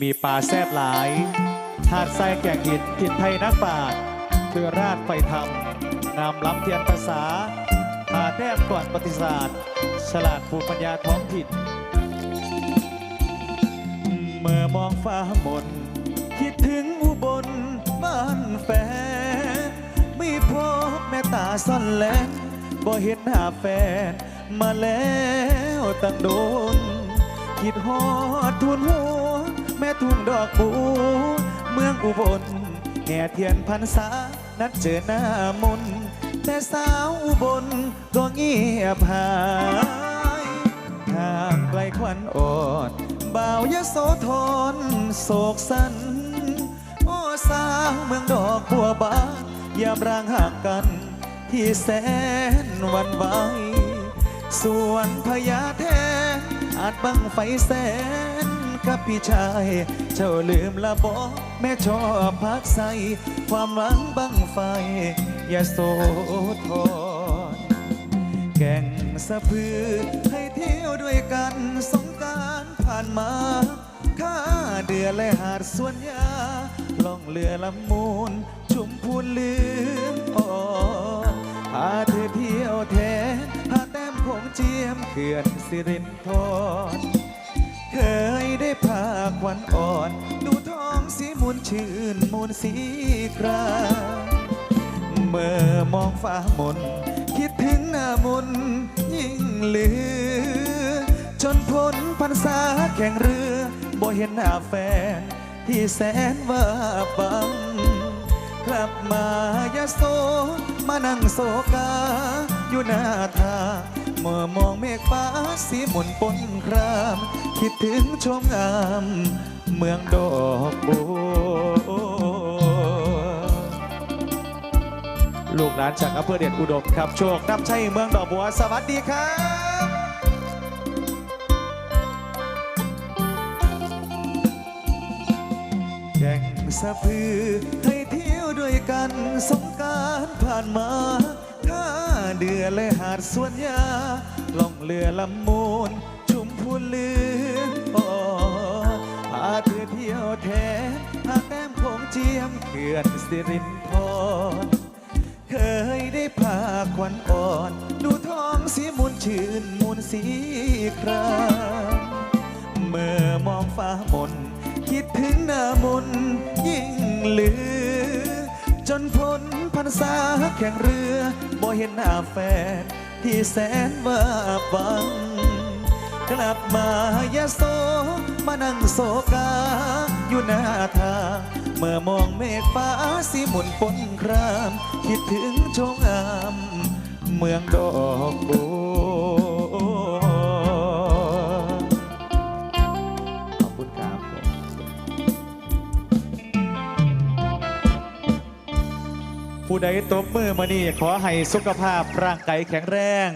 มีป่าแซบหลายหาดทรายแกงหินถิ่นไทยนักปราชญ์เรือราดไฟธรรมนำล้ำเทียนภาษาหาแต้มก่อนประวัติศาสตร์ ฉลาดภูมิปัญญาท้องถิ่น เมื่อมองฟ้ามนคิดถึงอุบลบ้านแฟไม่พบแม่ตาซ่อนแลนบ่เห็นหน้าแฟน มาแล้วตั้งโดนคิดฮอดทุนหัว แม่ทุ่งดอกบูเมืองอุบลแห่เทียนพรรษา นัดเจอหน้ามนแต่สาวอุบลก็เงียบหายห่างไกลควันอ่อนบ่าวยโสธรโศกสัน โอ้สาวเมืองดอกบัวบานยามร่างห่างกัน ที่แสนวันไหวส่วนพญาแทนอาจบังไฟแสน กับพี่ชาย เจ้าลืมละบอก แม่ชอบพักใส ความหวังบังไฟ อย่าโสธรแก่งสะพือ ให้เที่ยวด้วยกันสงการผ่านมาข้าเดือและหาดสวนยาล่องเรือลำมูล ชุมพูนลืมอ่อนพาเธอเที่ยวแทนพาแต้มของเจียมเขื่อนสิรินทร เคยได้พาควันอ่อน ดูท้องสีมูลชื่นมูลสีครามเมื่อมองฟ้ามน คิดถึงหน้ามนยิ่งเหลือ จนพ้นพรรษาแข่งเรือ บ่เห็นหน้าแฟน ที่แสนว่าบังกลับมายาโซมานั่งโศกาอยู่หน้าทาง เมื่อมองเมฆฟ้าสีหมุนปนคราม คิดถึงชมงาม เมืองดอกบัวลูกหลานจากอำเภอเดชอุดมครับ โชคนำชัยเมืองดอกบัว สวัสดีครับแก่งสะพือให้เที่ยวด้วยกันสงการผ่านมา เดือและหาดสวนยาล่องเรือลำมูล ชุมพูนลืมอ่อพาเธอเที่ยวแทนหาแต้มขงเจียมเขื่อนสิรินทรเคยได้พาควันอ่อน ดูท้องสีมูลชื่นมูลสีครามเมื่อมองฟ้ามนคิดถึงหน้ามนยิ่งเหลือ จนพ้นพ รรษาแข่งเรือบ่เห็นหน้าแฟนที่แสนว่าบัง กลับมายะโสมานั่งโศกา อยู่หน้าทางเมื่อมองเมฆฟ้าสีหมุนปนคราม คิดถึงชงอาม เมืองดอกบัว ผู้ใดตบมือมานี่ขอให้สุขภาพร่างกายแข็งแรง